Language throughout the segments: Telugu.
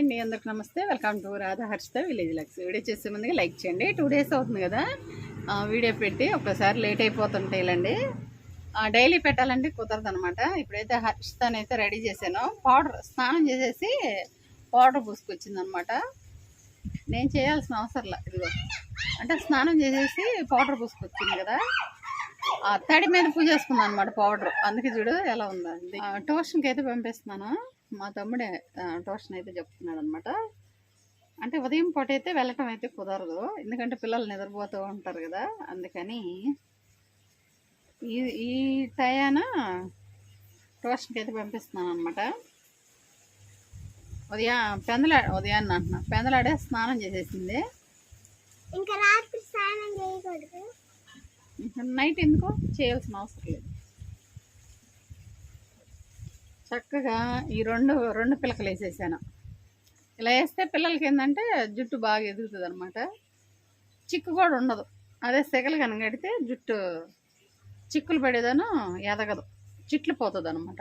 అండి అందరికి నమస్తే. Welcome to Radha Harshita village lux. Video చేసే ముందుగా లైక్ చేయండి. టూ డేస్ అవుతుంది కదా. వీడియో పెట్టి ఒకసారి లేట్ అయిపోతుంటాయిలండి. డైలీ పెట్టాలంటే కుదరదు అనమాట ఇప్పుడైతే హర్షితనైతే రెడీ చేశాను. పౌడర్ స్నానం చేసేసి పౌడర్ పూసుకొచ్చిందనమాట నేను చేయాల్సిన అవసరంలా ఇదిగో. అంటే స్నానం చేసేసి పౌడర్ పూసుకొచ్చింది కదా. తడి మీద పూజ చేసుకుందా అనమాట పౌడర్ అందుకే చూడు ఎలా ఉందా. ట్యూషన్కి అయితే పంపిస్తున్నాను. మా తమ్ముడే ట్యూషన్ అయితే చెప్తున్నాడు అనమాట అంటే ఉదయం పూట అయితే వెళ్ళటం అయితే కుదరదు. ఎందుకంటే పిల్లలు నిద్రపోతూ ఉంటారు కదా. అందుకని ఈ ఈ టయాన ట్యూషన్కి అయితే పంపిస్తున్నాను అనమాట ఉదయం పెందలా ఉదయాన్ని అంటున్నా. పెందలాడే స్నానం చేసేసింది. ఇంకా రాత్రి స్నానం చేయకూడదు. నైట్ ఎందుకో చేయాల్సిన అవసరం లేదు. చక్కగా ఈ రెండు రెండు పిలకలు వేసేసాను. ఇలా వేస్తే పిల్లలకి ఏంటంటే జుట్టు బాగా ఎదుగుతుంది అనమాట చిక్కు కూడా ఉండదు. అదే సెగలు కనగడితే జుట్టు చిక్కులు పడేదాను ఎదగదు. చిట్లు పోతుంది అనమాట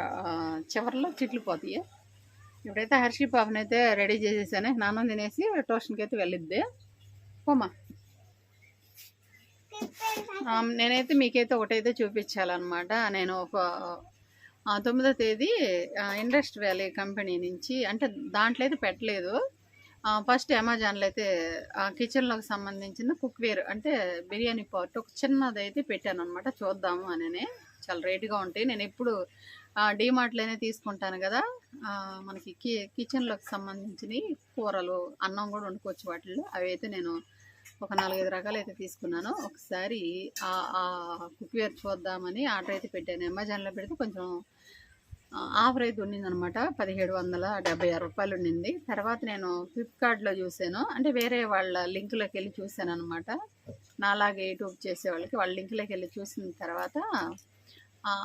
చివరిలో చిట్లు పోతాయి. ఇప్పుడైతే హర్షి పాపనైతే రెడీ చేసేసాను. నాన్న తినేసి ట్యూషన్కి అయితే వెళ్ళిద్ది. పోమా నేనైతే మీకైతే ఒకటైతే చూపించాలన్నమాట. నేను ఒక తొమ్మిదో తేదీ ఇండస్ట్ వ్యాలీ కంపెనీ నుంచి అంటే దాంట్లో అయితే పెట్టలేదు. ఫస్ట్ అమెజాన్లో అయితే కిచెన్లోకి సంబంధించిన కుక్వేర్ అంటే బిర్యానీ పార్ట్ ఒక చిన్నది అయితే పెట్టాను అనమాట చూద్దాము అని చాలా రేటుగా ఉంటాయి. నేను ఎప్పుడు డీమార్ట్లోనే తీసుకుంటాను కదా. మనకి కి కిచెన్లోకి సంబంధించినవి కూరలు అన్నం కూడా వండుకోవచ్చు వాటిల్లో. అవి అయితే నేను ఒక నాలుగైదు రకాలు అయితే తీసుకున్నాను. ఒకసారి ఆ కుక్వేర్ చూద్దామని ఆర్డర్ అయితే పెట్టాను. అమెజాన్లో పెడితే కొంచెం ఆఫర్ అయితే ఉండిందనమాట పదిహేడు వందల డెబ్బై ఆరు రూపాయలు ఉండింది. తర్వాత నేను ఫ్లిప్కార్ట్లో చూశాను. అంటే వేరే వాళ్ళ లింకులోకి వెళ్ళి చూశాను అనమాట నాలాగే యూట్యూబ్ చేసే వాళ్ళకి వాళ్ళ లింకులోకి వెళ్ళి చూసిన తర్వాత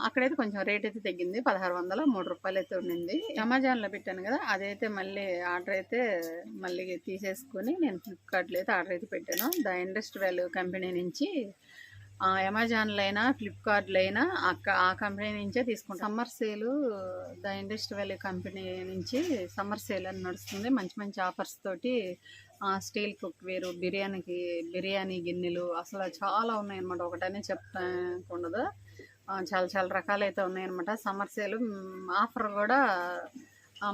అక్కడైతే కొంచెం రేట్ అయితే తగ్గింది. పదహారు వందల మూడు రూపాయలు అయితే ఉండింది. అమెజాన్లో పెట్టాను కదా అదైతే మళ్ళీ ఆర్డర్ అయితే మళ్ళీ తీసేసుకొని నేను ఫ్లిప్కార్ట్లో అయితే ఆర్డర్ అయితే పెట్టాను. ద ఇండస్ట్రియల్ కంపెనీ నుంచి అమెజాన్లో అయినా ఫ్లిప్కార్ట్లో అయినా అక్క ఆ కంపెనీ నుంచే తీసుకుంటాం. Summer sale the industrial company నుంచి సమ్మర్ సేల్ అని నడుస్తుంది. మంచి మంచి ఆఫర్స్ తోటి స్టీల్ స్టీల్ కుక్వేరు బిర్యానీకి బిర్యానీ గిన్నెలు అసలు చాలా ఉన్నాయన్నమాట. ఒకటనే చెప్పకుండా ఉండదు. చాలా చాలా రకాలు అయితే ఉన్నాయన్నమాట. సమ్మర్ సేల్ ఆఫర్ కూడా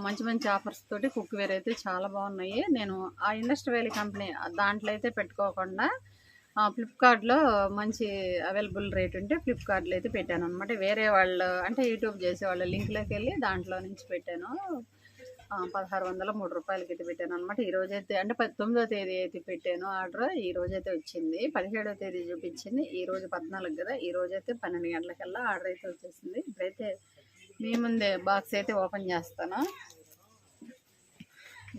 మంచి మంచి ఆఫర్స్ తోటి కుక్వేర్ అయితే చాలా బాగున్నాయి. నేను ఆ ఇండస్ట్రీ వ్యాలీ కంపెనీ దాంట్లో అయితే పెట్టుకోకుండా ఫ్లిప్కార్ట్లో మంచి అవైలబుల్ రేట్ ఉంటే ఫ్లిప్కార్ట్లో అయితే పెట్టాను అనమాట వేరే వాళ్ళు అంటే యూట్యూబ్ చేసే వాళ్ళ లింక్లోకి వెళ్ళి దాంట్లో నుంచి పెట్టాను. పదహారు వందల మూడు రూపాయలకి అయితే పెట్టాను అనమాట ఈ రోజైతే అంటే పది తొమ్మిదో తేదీ అయితే పెట్టాను ఆర్డర్. ఈ రోజైతే వచ్చింది. పదిహేడో తేదీ చూపించింది. ఈ రోజు పద్నాలుగు కదా. ఈ రోజైతే పన్నెండు గంటలకల్లా ఆర్డర్ అయితే వచ్చేసింది. ఇప్పుడైతే మీ ముందే బాక్స్ అయితే ఓపెన్ చేస్తాను.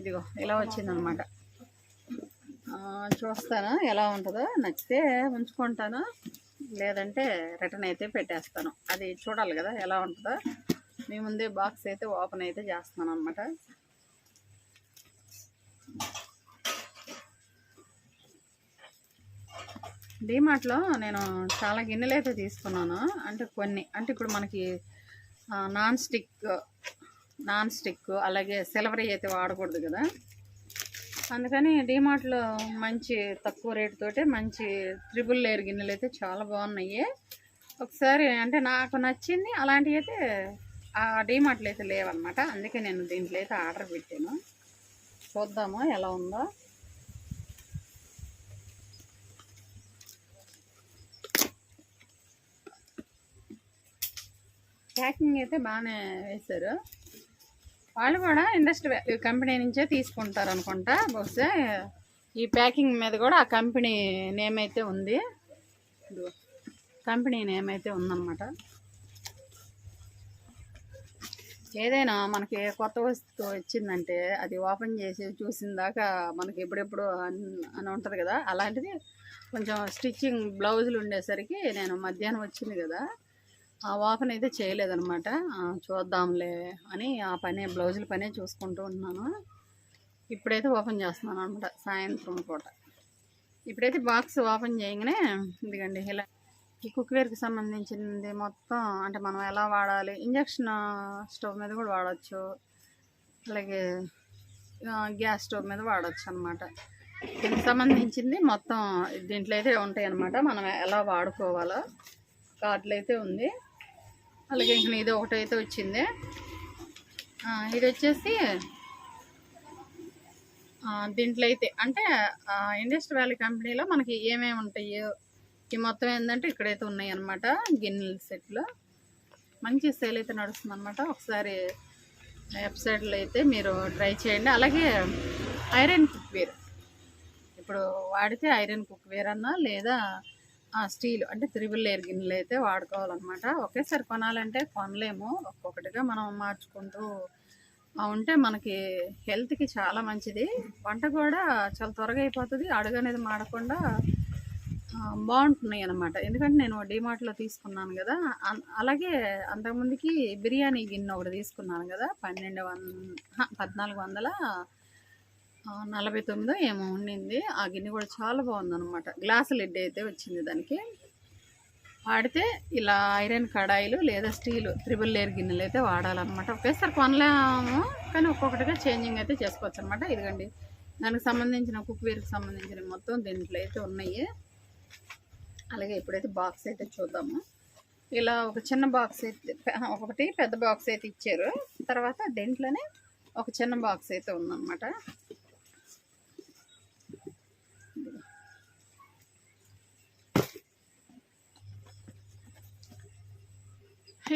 ఇదిగో ఇలా వచ్చిందనమాట చూస్తాను ఎలా ఉంటుందో. నచ్చితే ఉంచుకుంటాను. లేదంటే రిటర్న్ అయితే పెట్టేస్తాను. అది చూడాలి కదా ఎలా ఉంటుందో. మీ ముందే బాక్స్ అయితే ఓపెన్ అయితే చేస్తాను అనమాట డీమార్ట్లో నేను చాలా గిన్నెలు అయితే తీసుకున్నాను. అంటే కొన్ని అంటే ఇప్పుడు మనకి నాన్ స్టిక్ నాన్ స్టిక్ అలాగే సిల్వరీ అయితే వాడకూడదు కదా. అందుకని డీమార్ట్లో మంచి తక్కువ రేటుతోటే మంచి త్రిబుల్ లేయర్ గిన్నెలు అయితే చాలా బాగున్నాయి. ఒకసారి అంటే నాకు నచ్చింది అలాంటివి అయితే డీమార్ట్లో అయితే లేవన్నమాట. అందుకే నేను దీంట్లో అయితే ఆర్డర్ పెట్టాను. చూద్దాము ఎలా ఉందో. ప్యాకింగ్ అయితే బాగానే వేశారు. వాళ్ళు కూడా ఇండస్ట్రీ కంపెనీ నుంచే తీసుకుంటారు అనుకుంటా. బహుశా ఈ ప్యాకింగ్ మీద కూడా ఆ కంపెనీ నేమ్ అయితే ఉంది. కంపెనీ నేమ్ అయితే ఉందన్నమాట. ఏదైనా మనకి కొత్త వస్తువు వచ్చిందంటే అది ఓపెన్ చేసి చూసిన దాకా మనకి ఎప్పుడెప్పుడు అని ఉంటుంది కదా? అలాంటిది కొంచెం స్టిచ్చింగ్ బ్లౌజులు ఉండేసరికి నేను మధ్యాహ్నం వచ్చింది కదా ఆ ఓపెన్ అయితే చేయలేదనమాట చూద్దాంలే అని ఆ పనే బ్లౌజుల పనే చూసుకుంటూ ఉన్నాను. ఇప్పుడైతే ఓపెన్ చేస్తున్నాను అనమాట సాయంత్రం పూట. ఇప్పుడైతే బాక్స్ ఓపెన్ చేయగానే ఇదిగండి ఇలా ఈ కుక్వేర్కి సంబంధించింది మొత్తం అంటే మనం ఎలా వాడాలి? ఇంజక్షన్ స్టవ్ మీద కూడా వాడచ్చు. అలాగే గ్యాస్ స్టవ్ మీద వాడచ్చు అనమాట దీనికి సంబంధించింది మొత్తం దీంట్లో అయితే ఉంటాయి అనమాట మనం ఎలా వాడుకోవాలో. కార్డులు అయితే ఉంది. అలాగే ఇంక ఇది ఒకటైతే వచ్చింది. ఇది వచ్చేసి దీంట్లో అయితే అంటే ఇండస్ట్రీ వ్యాలీ కంపెనీలో మనకి ఏమేమి ఉంటాయో ఈ మొత్తం ఏంటంటే ఇక్కడైతే ఉన్నాయి అనమాట గిన్నెల సెట్లు. మంచి సేల్ అయితే నడుస్తుంది అనమాట ఒకసారి వెబ్సైట్లో అయితే మీరు ట్రై చేయండి. అలాగే ఐరన్ కుక్వేర్. ఇప్పుడు వాడితే ఐరన్ కుక్వేర్ అన్నా లేదా స్టీల్ అంటే త్రిబుల్ లేయర్ గిన్నెలు అయితే వాడుకోవాలన్నమాట. ఒకేసారి కొనాలంటే కొనలేము. ఒక్కొక్కటిగా మనం మార్చుకుంటూ ఉంటే మనకి హెల్త్కి చాలా మంచిది. వంట కూడా చాలా త్వరగా అయిపోతుంది. అడుగు అనేది మాడకుండా బాగుంటున్నాయి అనమాట ఎందుకంటే నేను డిమార్ట్లో తీసుకున్నాను కదా అలాగే అంతకుముందుకి బిర్యానీ గిన్నె ఒకటి తీసుకున్నాను కదా పన్నెండు వంద పద్నాలుగు వందల నలభై తొమ్మిదో ఏమో ఉండింది. ఆ గిన్నె కూడా చాలా బాగుందన్నమాట. గ్లాసు లిడ్ అయితే వచ్చింది దానికి. వాడితే ఇలా ఐరన్ కడాయిలు లేదా స్టీల్ త్రిబుల్ లేయర్ గిన్నెలు అయితే వాడాలన్నమాట. ఒకేసారి కొనలేము కానీ ఒక్కొక్కటిగా చేంజింగ్ అయితే చేసుకోవచ్చు అనమాట ఇదిగండి దానికి సంబంధించిన కుక్వేర్కి సంబంధించిన మొత్తం దీంట్లో అయితే ఉన్నాయి. అలాగే ఇప్పుడైతే బాక్స్ అయితే చూద్దాము. ఇలా ఒక చిన్న బాక్స్ అయితే ఒకటి పెద్ద బాక్స్ అయితే ఇచ్చారు. తర్వాత దీంట్లోనే ఒక చిన్న బాక్స్ అయితే ఉందన్నమాట.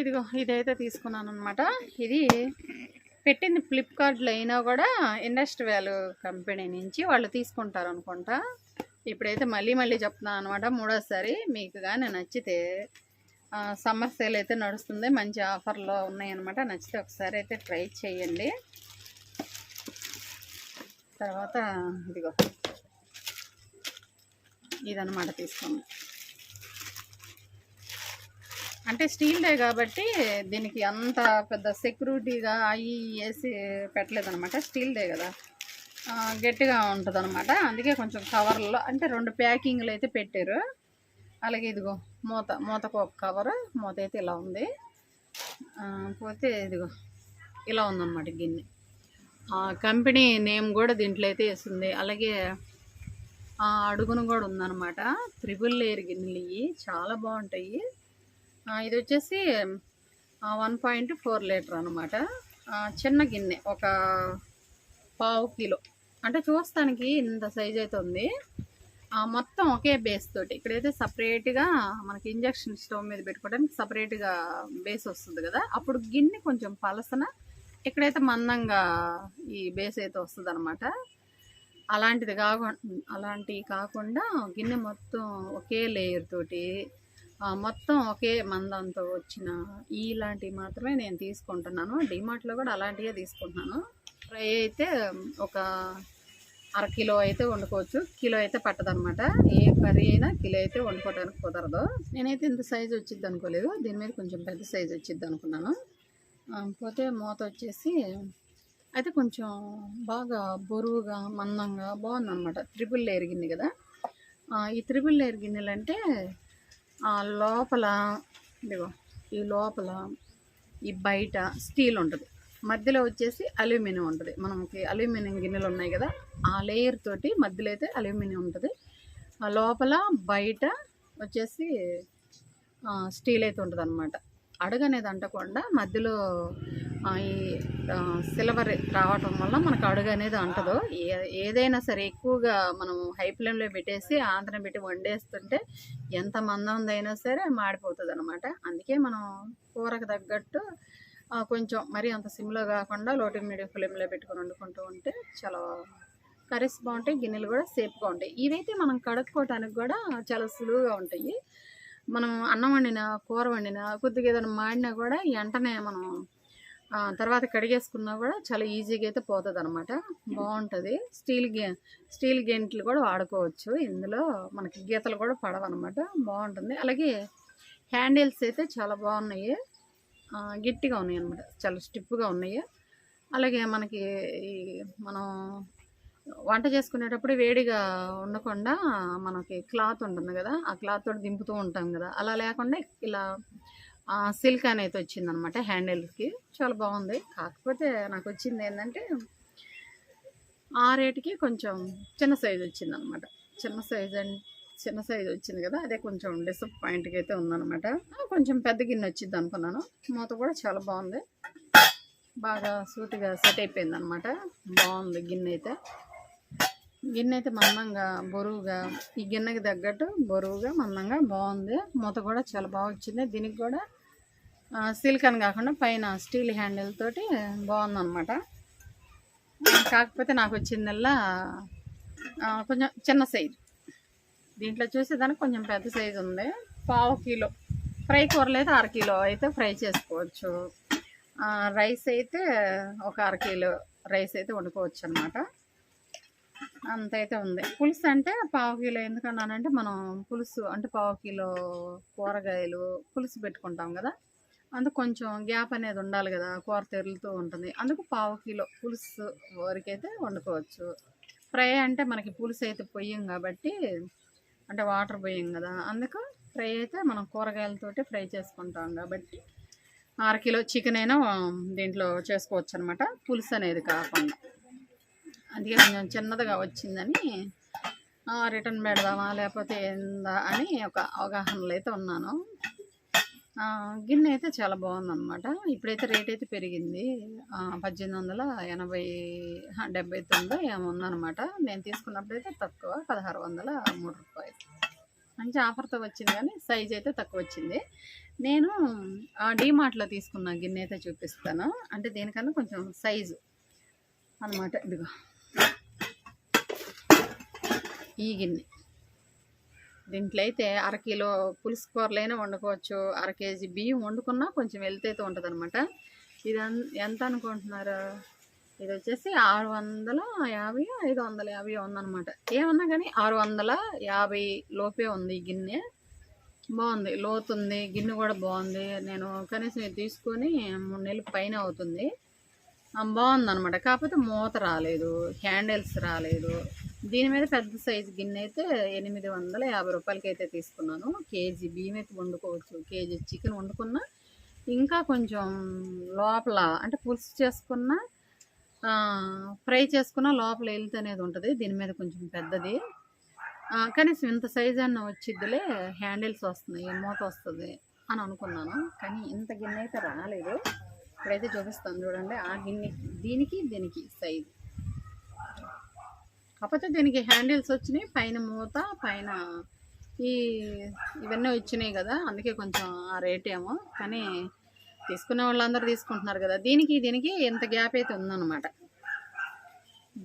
ఇదిగో ఇదైతే తీసుకున్నాను అనమాట ఇది పెట్టింది ఫ్లిప్కార్ట్లో అయినా కూడా ఇండస్ట్రీ వ్యాల్యూ కంపెనీ నుంచి వాళ్ళు తీసుకుంటారు అనుకుంటా ఇప్పుడైతే మళ్ళీ మళ్ళీ చెప్తున్నాను అనమాట మూడోసారి మీకు కానీ నచ్చితే సమ్మర్ సేల్ అయితే నడుస్తుంది. మంచి ఆఫర్లో ఉన్నాయన్నమాట. నచ్చితే ఒకసారి అయితే ట్రై చేయండి. తర్వాత ఇదిగో. ఇదన్నమాట తీసుకోండి అంటే స్టీల్డే కాబట్టి దీనికి అంత పెద్ద సెక్యూరిటీగా అవి వేసి పెట్టలేదు అనమాట స్టీల్దే కదా. గట్టిగా ఉంటుంది అనమాట అందుకే కొంచెం కవర్లో అంటే రెండు ప్యాకింగ్లు అయితే పెట్టారు. అలాగే ఇదిగో మూత మూతకు ఒక కవర్ మూత అయితే ఇలా ఉంది. పోతే ఇదిగో ఇలా ఉందన్నమాట గిన్నె. ఆ, కంపెనీ నేమ్ కూడా దీంట్లో అయితే వేసింది. అలాగే ఆ, అడుగును కూడా ఉందన్నమాట. త్రిబుల్ లేయర్ గిన్నెలు ఇవి చాలా బాగుంటాయి. ఇది వచ్చేసి వన్ పాయింట్ ఫోర్ లీటర్ అనమాట చిన్న గిన్నె ఒక పావు కిలో. అంటే చూస్తానికి ఇంత సైజ్ అయితే ఉంది. మొత్తం ఒకే బేస్ తోటి. ఇక్కడైతే సపరేట్గా మనకి ఇంజక్షన్ స్టవ్ మీద పెట్టుకోవడానికి సపరేట్గా బేస్ వస్తుంది కదా. అప్పుడు గిన్నె కొంచెం పలసన ఇక్కడైతే మందంగా ఈ బేస్ అయితే వస్తుంది అనమాట అలాంటిది కాకుండా అలాంటివి కాకుండా గిన్నె మొత్తం ఒకే లేయర్ తోటి మొత్తం ఒకే మందంతో వచ్చిన ఇలాంటివి మాత్రమే నేను తీసుకుంటున్నాను. డిమార్ట్లో కూడా అలాంటివే తీసుకుంటున్నాను. ఫ్రై అయితే ఒక అర కిలో అయితే వండుకోవచ్చు. కిలో అయితే పట్టదనమాట ఏ కర్రీ అయినా కిలో అయితే వండుకోవడానికి కుదరదు. నేనైతే ఇంత సైజు వచ్చింది అనుకోలేదు. దీని మీద కొంచెం పెద్ద సైజు వచ్చింది అనుకున్నాను. పోతే మూత వచ్చేసి అయితే కొంచెం బాగా బరువుగా మందంగా బాగుందనమాట త్రిపుల్ లేయర్ గిన్నె కదా. ఈ త్రిపుల్ లేయర్ గిన్నెలు అంటే ఆ, లోపల ఇదిగో ఈ లోపల ఈ బయట స్టీల్ ఉంటుంది. మధ్యలో వచ్చేసి అల్యూమినియం ఉంటుంది. మనకి అల్యూమినియం గిన్నెలు ఉన్నాయి కదా ఆ లేయర్ తోటి మధ్యలో అయితే అల్యూమినియం ఉంటుంది. లోపల బయట వచ్చేసి స్టీల్ అయితే ఉంటుంది అనమాట అడుగు అనేది అంటకుండా మధ్యలో ఈ సిల్వర్ రావటం వల్ల మనకు అడుగు అనేది అంటదు. ఏ- ఏదైనా సరే ఎక్కువగా మనం హై ఫ్లేమ్లో పెట్టేసి ఆంధ్రం పెట్టి వండేస్తుంటే ఎంత మందందైనా సరే మాడిపోతుంది అనమాట అందుకే మనం కూరకు తగ్గట్టు కొంచెం మరి అంత సిమ్లో కాకుండా లోటు మీడియం ఫ్లేమ్లో పెట్టుకొని వండుకుంటూ ఉంటే చాలా కర్రీస్ బాగుంటాయి గిన్నెలు కూడా సేఫ్గా ఉంటాయి. ఇవైతే మనం కడుక్కోవటానికి కూడా చాలా సులువుగా ఉంటాయి. మనం అన్నం వండినా కూర వండినా కొద్దిగా ఏదైనా మాడినా కూడా వెంటనే మనం తర్వాత కడిగేసుకున్నా కూడా చాలా ఈజీగా అయితే పోతుంది అనమాట బాగుంటుంది. స్టీల్ గే స్టీల్ గెంట్లు కూడా వాడుకోవచ్చు. ఇందులో మనకి గీతలు కూడా పడవన్నమాట. బాగుంటుంది. అలాగే హ్యాండిల్స్ అయితే చాలా బాగున్నాయి. గట్టిగా ఉన్నాయి అనమాట చాలా స్టిఫ్గా ఉన్నాయి. అలాగే మనకి ఈ మనం వంట చేసుకునేటప్పుడు వేడిగా ఉండకుండా మనకి క్లాత్ ఉంటుంది కదా ఆ క్లాత్ తోటి దింపుతూ ఉంటాం కదా. అలా లేకుండా ఇలా సిల్క్ అనేది వచ్చిందనమాట హ్యాండిల్కి. చాలా బాగుంది. కాకపోతే నాకు వచ్చింది ఏంటంటే ఆ రేటుకి కొంచెం చిన్న సైజు వచ్చిందనమాట చిన్న సైజు అండ్ చిన్న సైజు వచ్చింది కదా అదే కొంచెం డిసప్పాయింట్గా అయితే ఉందనమాట కొంచెం పెద్ద గిన్నె వచ్చింది అనుకున్నాను. మూత కూడా చాలా బాగుంది. బాగా సూటిగా సెట్ అయిపోయింది అనమాట బాగుంది గిన్నె అయితే. గిన్నె అయితే మందంగా బరువుగా ఈ గిన్నెకి తగ్గట్టు బరువుగా మందంగా బాగుంది. మూత కూడా చాలా బాగా వచ్చింది. దీనికి కూడా సిలికాన్ కాకుండా పైన స్టీల్ హ్యాండిల్ తోటి బాగుందన్నమాట. కాకపోతే నాకు వచ్చిందల్లా కొంచెం చిన్న సైజు. దీంట్లో చూసేదానికి కొంచెం పెద్ద సైజు ఉంది. పావు కిలో. ఫ్రై కూరలు అయితే అర కిలో అయితే ఫ్రై చేసుకోవచ్చు. రైస్ అయితే ఒక అర కిలో రైస్ అయితే వండుకోవచ్చు అనమాట అంత అయితే ఉంది. పులుసు అంటే పావు కిలో ఎందుకన్నానంటే మనం పులుసు అంటే పావు కిలో కూరగాయలు పులుసు పెట్టుకుంటాం కదా. అందుకు కొంచెం గ్యాప్ అనేది ఉండాలి కదా. కూర తెరులుతూ ఉంటుంది. అందుకు పావు కిలో పులుసు వరకైతే వండుకోవచ్చు. ఫ్రై అంటే మనకి పులుసు అయితే పొయ్యం కాబట్టి అంటే వాటర్ పోయాం కదా. అందుకు ఫ్రై అయితే మనం కూరగాయలతోటి ఫ్రై చేసుకుంటాం కాబట్టి అర కిలో చికెన్ అయినా దీంట్లో చేసుకోవచ్చు అనమాట పులుసు అనేది కాకుండా. అందుకే కొంచెం చిన్నదిగా వచ్చిందని రిటర్న్ పెడదామా లేకపోతే ఏందా అని ఒక అవగాహనలో అయితే ఉన్నాను. గిన్నె అయితే చాలా బాగుందన్నమాట. ఇప్పుడైతే రేట్ అయితే పెరిగింది. పద్దెనిమిది వందల ఎనభై డెబ్బై తొమ్మిది ఏమో ఉందన్నమాట. నేను తీసుకున్నప్పుడైతే తక్కువ పదహారు వందల మూడు రూపాయలు. మంచి ఆఫర్తో వచ్చింది కానీ సైజ్ అయితే తక్కువ వచ్చింది. నేను డీమార్ట్లో తీసుకున్న గిన్నె అయితే చూపిస్తాను. అంటే దీనికన్నా కొంచెం సైజు అనమాట ఇదిగో. ఈ గిన్నె. దీంట్లో అయితే అరకిలో పులుసు కూరలైనా వండుకోవచ్చు. అర కేజీ బియ్యం వండుకున్నా కొంచెం వెళ్తైతే ఉంటుంది అనమాట ఇది ఎంత అనుకుంటున్నారు? ఇది వచ్చేసి ఆరు వందల యాభై ఐదు వందల యాభై ఉందన్నమాట. ఏమన్నా కానీ ఆరు వందల యాభై లోపే ఉంది ఈ గిన్నె. బాగుంది. లోతుంది. గిన్నె కూడా బాగుంది. నేను కనీసం ఇది తీసుకొని మూడు నెలలు పైన అవుతుంది. బాగుందనమాట కాకపోతే మూత రాలేదు. హ్యాండిల్స్ రాలేదు. దీని మీద పెద్ద సైజు గిన్నె అయితే ఎనిమిది వందల యాభై రూపాయలకి అయితే తీసుకున్నాను. కేజీ బియ్యం అయితే వండుకోవచ్చు. కేజీ చికెన్ వండుకున్నా ఇంకా కొంచెం లోపల అంటే పులుసు చేసుకున్న ఫ్రై చేసుకున్న లోపల వెళ్తే అనేది ఉంటుంది. దీని మీద కొంచెం పెద్దది. కనీసం ఇంత సైజు అన్న వచ్చిద్దిలే హ్యాండిల్స్ వస్తున్నాయి మూత వస్తుంది అని అనుకున్నాను. కానీ ఇంత గిన్నె అయితే రాలేదు. ఇప్పుడైతే చూపిస్తాను చూడండి. ఆ గిన్నె దీనికి దీనికి సైజు. కాకపోతే దీనికి హ్యాండిల్స్ వచ్చినాయి పైన మూత పైన ఈ ఇవన్నీ వచ్చినాయి కదా అందుకే కొంచెం ఆ రేట్ ఏమో. కానీ తీసుకునే వాళ్ళందరూ తీసుకుంటున్నారు కదా. దీనికి దీనికి ఎంత గ్యాప్ అయితే ఉందన్నమాట.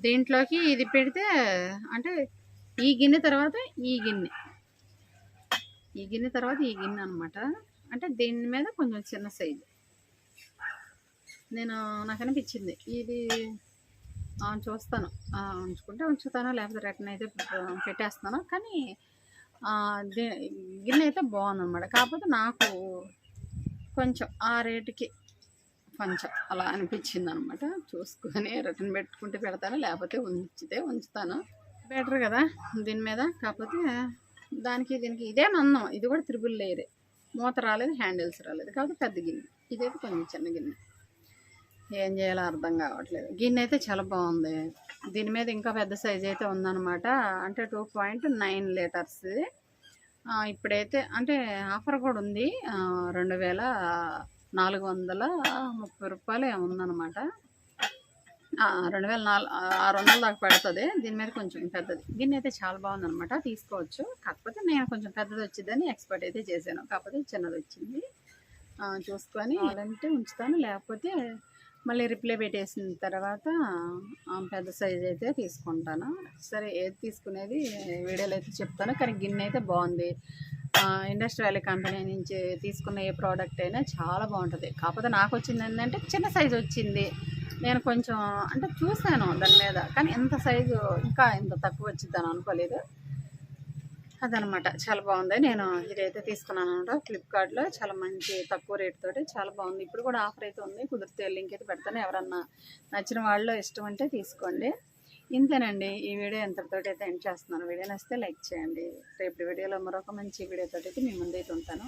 దీంట్లోకి ఇది పెడితే అంటే ఈ గిన్నె తర్వాత ఈ గిన్నె. ఈ గిన్నె తర్వాత ఈ గిన్నె అనమాట అంటే దీని మీద కొంచెం చిన్న సైజు. నేను నాకు అనిపించింది ఇది చూస్తాను. ఉంచుకుంటే ఉంచుతాను లేకపోతే రిటర్న్ అయితే పెట్టేస్తాను కానీ గిన్నె అయితే బాగుందన్నమాట. కాకపోతే నాకు కొంచెం ఆ రేటుకి కొంచెం అలా అనిపించింది అనమాట చూసుకొని రిటర్న్ పెట్టుకుంటే పెడతాను లేకపోతే ఉంచితే ఉంచుతాను. బెటర్ కదా దీని మీద. కాకపోతే దానికి దీనికి ఇదే మందం. ఇది కూడా త్రిబుల్ లేయరే. మూత రాలేదు హ్యాండిల్స్ రాలేదు. కాకపోతే పెద్ద గిన్నె. ఇదైతే కొంచెం చిన్న గిన్నె. ఏం చేయాలో అర్థం కావట్లేదు. గిన్నె అయితే చాలా బాగుంది. దీని మీద ఇంకా పెద్ద సైజ్ అయితే ఉందన్నమాట. అంటే టూ పాయింట్ నైన్ లీటర్స్. ఇప్పుడైతే అంటే ఆఫర్ కూడా ఉంది. రెండు వేల నాలుగు వందల ముప్పై రూపాయలు ఉందన్నమాట. రెండు వేల నాలుగు ఆరు వందల దాకా పడుతుంది. దీని మీద కొంచెం పెద్దది. గిన్నె అయితే చాలా బాగుందనమాట తీసుకోవచ్చు. కాకపోతే నేను కొంచెం పెద్దది వచ్చిందని ఎక్స్పర్ట్ అయితే చేశాను. కాకపోతే చిన్నది వచ్చింది. చూసుకొని అలాంటి ఉంచుతాను. లేకపోతే మళ్ళీ రిప్లై పెట్టేసిన తర్వాత పెద్ద సైజ్ అయితే తీసుకుంటాను. సరే ఏది తీసుకునేది వీడియోలో అయితే చెప్తాను. కానీ గిన్నె అయితే బాగుంది. ఇండస్ట్రీ వ్యాలీ కంపెనీ నుంచి తీసుకున్న ఏ ప్రోడక్ట్ అయినా చాలా బాగుంటుంది. కాకపోతే నాకు వచ్చింది ఏంటంటే చిన్న సైజు వచ్చింది. నేను కొంచెం అంటే చూశాను దాని మీద. కానీ ఎంత సైజు ఇంకా ఇంత తక్కువ వచ్చిందని అనుకోలేదు. అదనమాట. చాలా బాగుంది. నేను ఇదైతే తీసుకున్నాను అనమాట ఫ్లిప్కార్ట్లో చాలా మంచి తక్కువ రేట్తోటి చాలా బాగుంది. ఇప్పుడు కూడా ఆఫర్ అయితే ఉంది. కుదిరితే లింక్ అయితే పెడతాను. ఎవరన్నా నచ్చిన వాళ్ళు ఇష్టం అంటే తీసుకోండి. ఇంతేనండి. ఈ వీడియో ఎంతటితోటి అయితే ఎండ్ చేస్తున్నాను. వీడియో నచ్చితే లైక్ చేయండి. రేపు వీడియోలో మరొక మంచి వీడియోతో అయితే మీ ముందైతే ఉంటాను.